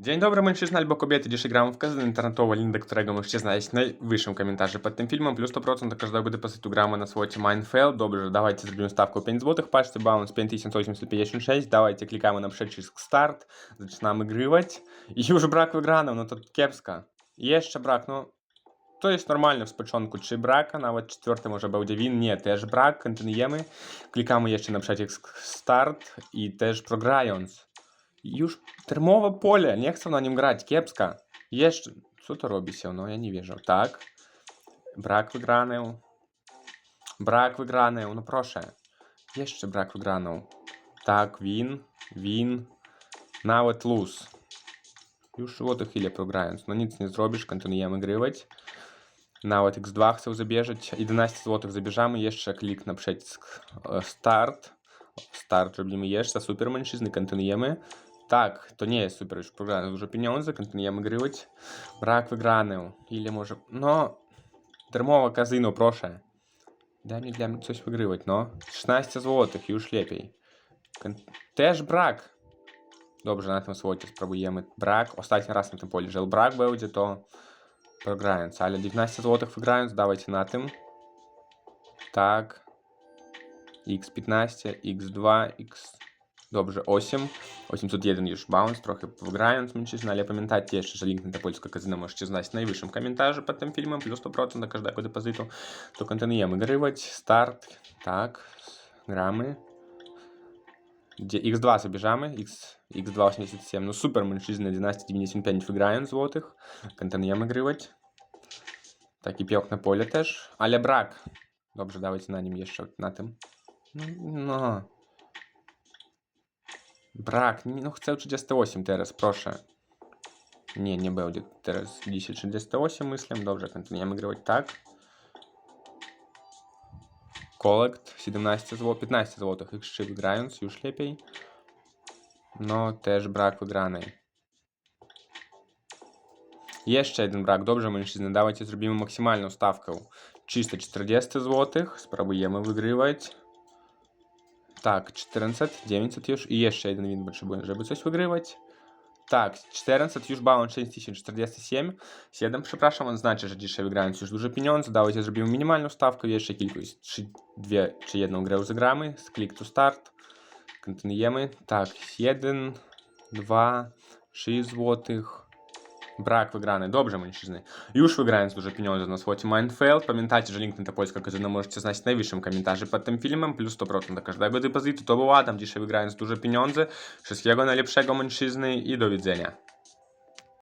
Dzień dobry mężczyzna albo kobiety, dzisiaj gram w kazyno internetowe, link do którego możecie znaleźć najwyższym komentarzu pod tym filmem, plus 100% do każdego depozytu gramy na słocie Mindfail. Dobrze, dawajcie zrobimy stawkę 5 zł, patrzcie bounce 5856, dawajcie klikamy na przycisk start, zaczynamy grywać. I już brak wygraną, no to kiepska. Jeszcze brak, no. To jest normalne w początku, czy braka, nawet czwarty może będzie win, nie, też brak, kontynuujemy, klikamy jeszcze na przycisk start i też progrając. Już termowe pole, nie chcę na nim grać, kiepska. Jeszcze, co to robi się, no ja nie wierzę. Tak, brak wygraną, brak wygraną, no proszę. Jeszcze brak wygraną. Tak, win, win, nawet lose. Już złoto chwilę progrając, no nic nie zrobisz, kontynuujemy grywać. Nawet x2 chcę zabierzeć, 11 zł zabierzamy, jeszcze klik na przycisk e, start. Start robimy jeszcze, super mężczyzny, kontynuujemy. To nie jest super już programy, dużo pieniędzy, kontynuujemy grywać. Brak wygrany, ile może, no, darmowe kazyno, proszę. Daj mi dla mnie coś wygrywać, no. 16 zł, już lepiej. Kon też brak. Dobrze, na tym słocie spróbujemy brak. Ostatni raz na tym polu, jeżeli brak będzie, to progrając, ale 19 zł wygrając, dawajcie na tym. Tak. X15, X2, X... Dobrze, 8. 801 już bounce, trochę wygrając mężczyzn, ale pamiętajcie jeszcze, że link na to polskie kazyno możecie znaleźć w najwyższym komentarzu pod tym filmem, plus 100% do każdego depozytu. To kontynuujemy grywać, start, tak, gramy. Gdzie X2 zabierzamy, X, X2 87, no super mężczyzny, 1195 wygrając złotych. Kontynuujemy grywać. Takie piękne pole też, ale brak. Dobrze, dawajcie na nim jeszcze na tym. No, no. Brak, no chcę 38 teraz, proszę. Nie, nie będzie teraz dzisiaj 38 myślę. Dobrze, kontynuujemy grywać tak. Collect 17 zł, 15 zł, x3 wygrając, już lepiej. No, też brak wygranej. Jeszcze jeden brak, dobrze mężczyzny, dawajcie zrobimy maksymalną stawkę. 340 zł, spróbujemy wygrywać. Tak, 400, 900 już i jeszcze jeden win potrzebuję, żeby coś wygrywać. Tak, 400 już balon 6047. 7, przepraszam, on znaczy, że dzisiaj wygrając już duże pieniądze. Dawajcie zrobimy minimalną stawkę, jeszcze kilku, 3, 2 czy jedną grę zagramy. Click to start. Kontynuujemy. Tak, 1, 2, 6 złotych. Brak wygrany. Dobrze, mężczyzny. Już wygrając duże pieniądze na słocie Mindfail. Pamiętajcie, że link na to polskie kazyno możecie znaleźć w najwyższym komentarzu pod tym filmem. Plus 100% do każdego depozytu. To był Adam. Dzisiaj wygrając duże pieniądze. Wszystkiego najlepszego, mężczyzny i do widzenia.